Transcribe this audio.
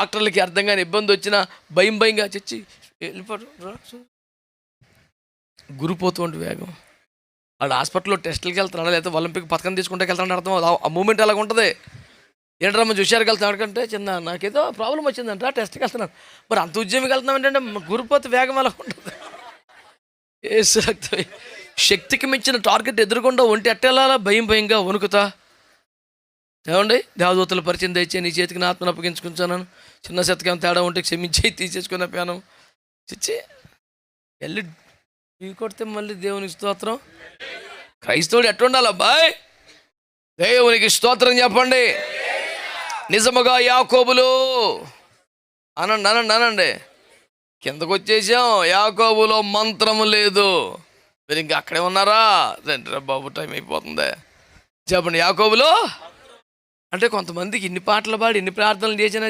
డాక్టర్లకి అర్థం కాని ఇబ్బంది వచ్చినా భయం భయంగా చచ్చి వెళ్ళిపోవడం రా. గురిపోతుంది వేగం. వాళ్ళు హాస్పిటల్లో టెస్టులకి వెళ్తున్నాడు లేకపోతే ఒలింపిక్ పథకం తీసుకుంటే వెళ్తాడు అర్థం ఆ మూమెంట్ అలాగ ఉంటుంది? ఏంటమ్మా చూశారికి వెళ్తున్నాడు కంటే చిన్న నాకేదో ప్రాబ్లం వచ్చిందంట టెస్ట్కి వెళ్తున్నాను. మరి అంత ఉద్యమికి వెళ్తున్నాం ఏంటంటే గురిపోతే వేగం అలా ఉంటుంది? ఏ శక్తికి మించిన టార్గెట్ ఎదురుకుండా ఒంటి అట్టేలా భయం భయంగా వణుకుతా. ఏమండి? దేవదూతల పరిచయం తెచ్చే నీ చేతికి నా ఆత్మను అప్పగించుకుంటున్నాను. చిన్న శతకం తేడా ఉంటే క్షమించి తీసేసుకున్న ప్యాను. చిచ్చి వెళ్ళి ఇవి కొడితే మళ్ళీ దేవునికి స్తోత్రం. క్రైస్తవుడు ఎట్టుండాలి అబ్బాయ్ దేవునికి స్తోత్రం చెప్పండి. నిజముగా యాకోబులు. అనండి అనండి అనండి. కిందకు వచ్చేసాం యాకోబులో మంత్రము లేదు. మీరు ఇంకా అక్కడే ఉన్నారా? రండి బాబు టైం అయిపోతుంది. చెప్పండి యాకోబులో? అంటే కొంతమందికి ఇన్ని పాటలు పాడి ఇన్ని ప్రార్థనలు చేసినా